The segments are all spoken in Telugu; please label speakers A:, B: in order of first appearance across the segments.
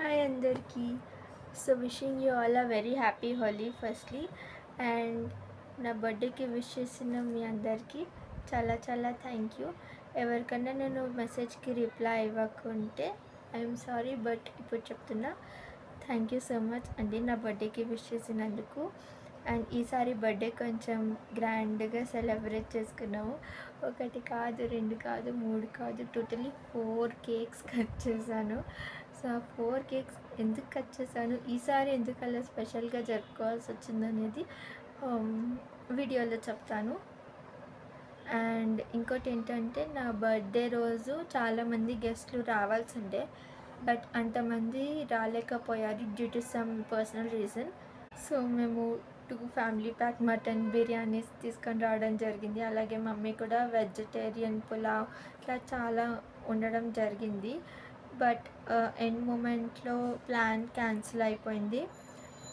A: హాయ్ అందరికీ. So wishing you all a very happy Holi firstly and నా బర్త్డేకి విష్ చేసిన మీ అందరికీ చాలా చాలా థ్యాంక్ యూ ఎవరికన్నా నేను మెసేజ్కి రిప్లై ఇవ్వకుంటే ఐఎమ్ సారీ బట్ ఇప్పుడు చెప్తున్నా. థ్యాంక్ యూ సో మచ్ అండి నా బర్త్డేకి విష్ చేసినందుకు. అండ్ ఈసారి బర్త్డే కొంచెం గ్రాండ్గా సెలబ్రేట్ చేసుకున్నాము. ఒకటి కాదు రెండు కాదు మూడు కాదు టోటలీ ఫోర్ కేక్స్ కట్ చేశాను. సో ఆ ఫోర్ కేక్స్ ఎందుకు కట్ చేశాను? ఈసారి ఎందుకు అలా స్పెషల్గా జరుపుకోవాల్సి వచ్చిందనేది వీడియోలో చెప్తాను. అండ్ ఇంకోటి ఏంటంటే నా బర్త్డే రోజు చాలామంది గెస్ట్లు రావాల్సి ఉండే బట్ అంతమంది రాలేకపోయారు due to some personal reason. So మేము two family pack mutton biryanis తీసుకొని రావడం జరిగింది. అలాగే మమ్మీ కూడా వెజిటేరియన్ పులావ్ ఇట్లా చాలా ఉండడం జరిగింది. బట్ ఎండ్ మూమెంట్లో ప్లాన్ క్యాన్సిల్ అయిపోయింది.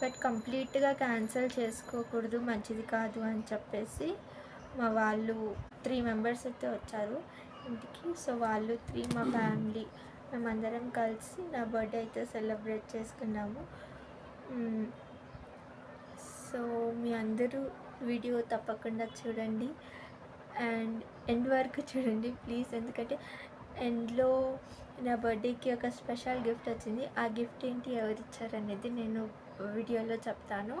A: బట్ కంప్లీట్గా క్యాన్సిల్ చేసుకోకూడదు మంచిది కాదు అని చెప్పేసి మా వాళ్ళు త్రీ మెంబర్స్ అయితే వచ్చారు ఇంటికి. సో వాళ్ళు త్రీ మా ఫ్యామిలీ మేమందరం కలిసి నా బర్త్డే అయితే సెలబ్రేట్ చేసుకున్నాము. సో మీ అందరూ వీడియో తప్పకుండా చూడండి. అండ్ ఎండ్ వరకు చూడండి ప్లీజ్. ఎందుకంటే ఎండ్లో నా బర్త్డేకి ఒక స్పెషల్ గిఫ్ట్ వచ్చింది. ఆ గిఫ్ట్ ఏంటి ఎవరు ఇచ్చారనేది నేను వీడియోలో చెప్తాను.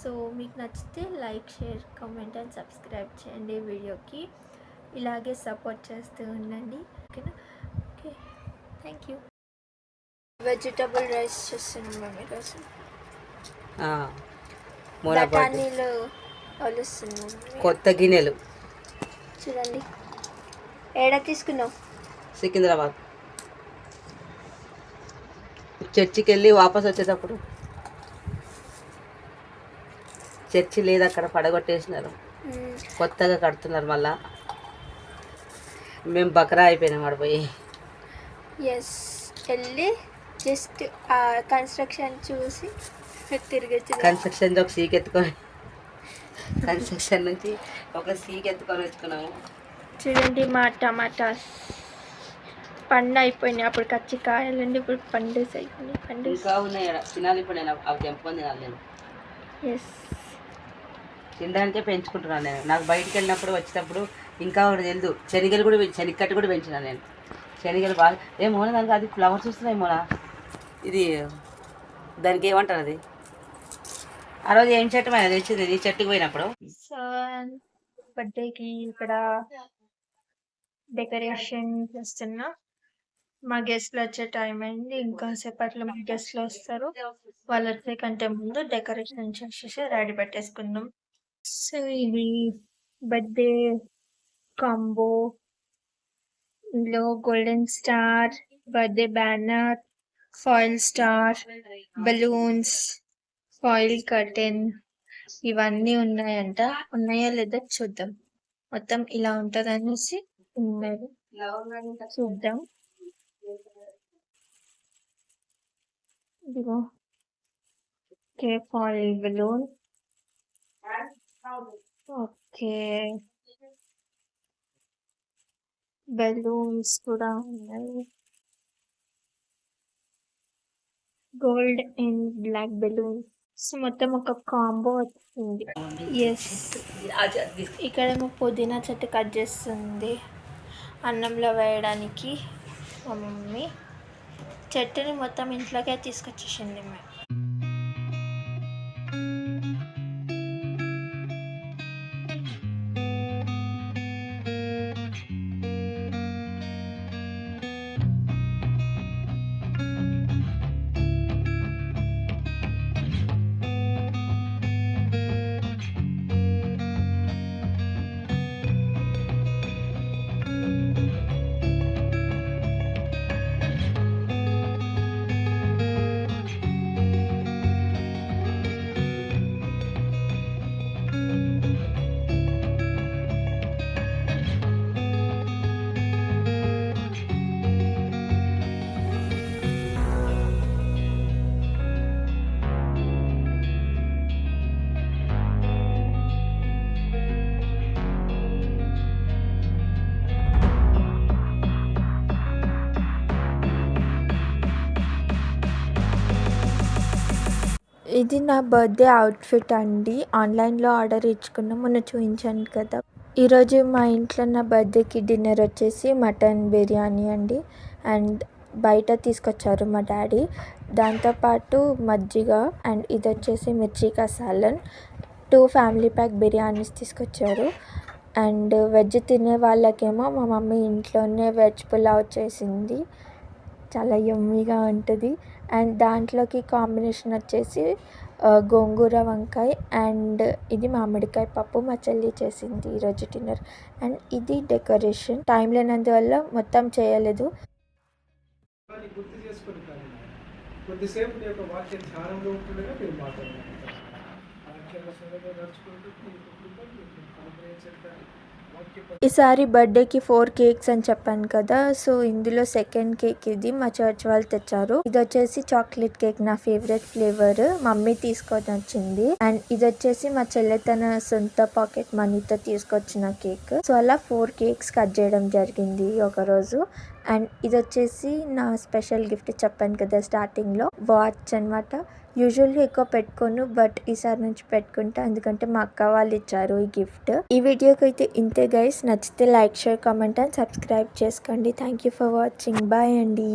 A: సో మీకు నచ్చితే like share comment and subscribe చేయండి వీడియోకి. ఇలాగే సపోర్ట్ చేస్తూ ఉండండి. ఓకేనా? Okay. Thank you. Vegetable rice చేస్తున్నాం మేము ఈరోజు బఠానీలు కలుస్తున్నాం.
B: కొత్త గిన్నెలు.
A: చూడండి. ఏడ తీసుకున్నావు?
B: సికింద్రాబాద్. చర్చికి వెళ్ళి వాపస్ వచ్చేటప్పుడు. చర్చి లేదు అక్కడ పడగొట్టేసినారు. కొత్తగా కడుతున్నారు మళ్ళా. మేము బకరా అయిపోయినాం ఆడ పోయి.
A: ఎస్ వెళ్ళి జస్ట్ ఆ కన్స్ట్రక్షన్ చూసి తిరిగొచ్చి
B: కన్స్ట్రక్షన్ ఒక సీక్ ఎత్తుకొని కన్స్ట్రక్షన్ నుంచి ఒక సీక్ ఎత్తుకొని వచ్చుకున్నాము
A: చూడండి మా టమాటాస్. పండు అయిపోయినాయి. అప్పుడు కచ్చి కాయాలండి ఇప్పుడు పండేసి అయిపోయినాయి. పండేసి
B: ఇంకా ఉన్నాయి. తినాలి ఇప్పుడు నేను. అవి తెంపుకొని తినాలి నేను.
A: ఎస్
B: తినడానికే పెంచుకుంటున్నాను నేను. నాకు బయటికి వెళ్ళినప్పుడు వచ్చేటప్పుడు ఇంకా ఒకటి తెలుదు. శనగలు కూడా శనగకట్టు కూడా పెంచినాను నేను. శనగలు బాగా ఏ మోన దానికి అది ఫ్లవర్స్ వస్తున్నాయి మోన. ఇది దానికి ఏమంటారు అది? ఆ రోజు ఏం చెట్టు అది తెచ్చింది? ఈ చెట్టుకు పోయినప్పుడు?
A: సో బర్త్డేకి ఇక్కడ డెకరేషన్ చేస్తున్నా. మా గెస్ట్లు వచ్చే టైం అయింది. ఇంకా సేపట్లో మా గెస్ట్లు వస్తారు. వాళ్ళు వచ్చే కంటే ముందు డెకరేషన్ చేసేసి రెడీ పెట్టేసుకుందాం. సో ఇది బర్త్డే కాంబో ఇందులో golden star birthday banner foil star balloons foil curtain ఇవన్నీ ఉన్నాయంట. ఉన్నాయా లేదా చూద్దాం. మొత్తం ఇలా ఉంటుంది అనేసి ఉన్నారు. చూద్దాం. ఇదిగో. Okay foil balloon. Okay. Balloons కూడా ఉన్నాయి. Gold and black balloons. మొత్తం ఒక కాంబో వచ్చింది. ఎస్ ఇక్కడేమో పుదీనా చెట్టు కట్ చేస్తుంది. అన్నంలో వేయడానికి. మా మమ్మీ చెట్టుని మొత్తం ఇంట్లోకే తీసుకొచ్చేసింది ఇది నా బర్త్డే అవుట్ఫిట్ అండి. ఆన్లైన్లో ఆర్డర్ ఇచ్చుకున్న. మొన్న చూపించాను కదా. ఈరోజు మా ఇంట్లో నా బర్త్డేకి డిన్నర్ వచ్చేసి మటన్ బిర్యానీ అండి. అండ్ బయట తీసుకొచ్చారు మా డాడీ. దాంతోపాటు మజ్జిగ అండ్ ఇది వచ్చేసి మిర్చి కసాలన్. టూ ఫ్యామిలీ ప్యాక్ బిర్యానీస్ తీసుకొచ్చారు. అండ్ వెజ్ తినే వాళ్ళకేమో మా మమ్మీ ఇంట్లోనే వెజ్ పులావ్ చేసింది. చాలా యమ్మీగా ఉంటుంది. అండ్ దాంట్లోకి కాంబినేషన్ వచ్చేసి గోంగూర వంకాయ అండ్ ఇది మామిడికాయ పప్పు మా చెల్లి చేసింది ఈరోజు డిన్నర్. అండ్ ఇది డెకరేషన్. టైం లేనందువల్ల మొత్తం చేయలేదు.
C: కొద్దిసేపు నీ యొక్క వాక్య ధ్యానంలో ఉంటుండగా మీరు మాట్లాడాలి వాక్యాల నడుచుకుంటూ మీకు మీకు అనుగ్రహించడానికి
A: ఈసారి బర్త్డేకి ఫోర్ కేక్స్ అని చెప్పాను కదా సో ఇందులో సెకండ్ కేక్ ఇది మా చర్చ్ వాళ్ళు తెచ్చారు. ఇది వచ్చేసి చాక్లెట్ కేక్ నా ఫేవరెట్ ఫ్లేవర్. మమ్మీ తీసుకొని వచ్చింది. అండ్ ఇది వచ్చేసి మా చెల్లె తన సొంత పాకెట్ మనీతో తీసుకొచ్చిన కేక్. సో అలా ఫోర్ కేక్స్ కట్ చేయడం జరిగింది ఒక రోజు అండ్ ఇది వచ్చేసి నా స్పెషల్ గిఫ్ట్ చెప్పాను కదా స్టార్టింగ్లో వాచ్ అన్నమాట. యూజువల్లీ ఎక్కువ పెట్టుకోను బట్ ఈసారి నుంచి పెట్టుకుంటా. ఎందుకంటే మా అక్క వాళ్ళు ఇచ్చారు ఈ గిఫ్ట్. ఈ వీడియోకి అయితే ఇంతే గైస్ నచ్చితే like share comment and subscribe చేసుకోండి. Thank you for watching bye అండి.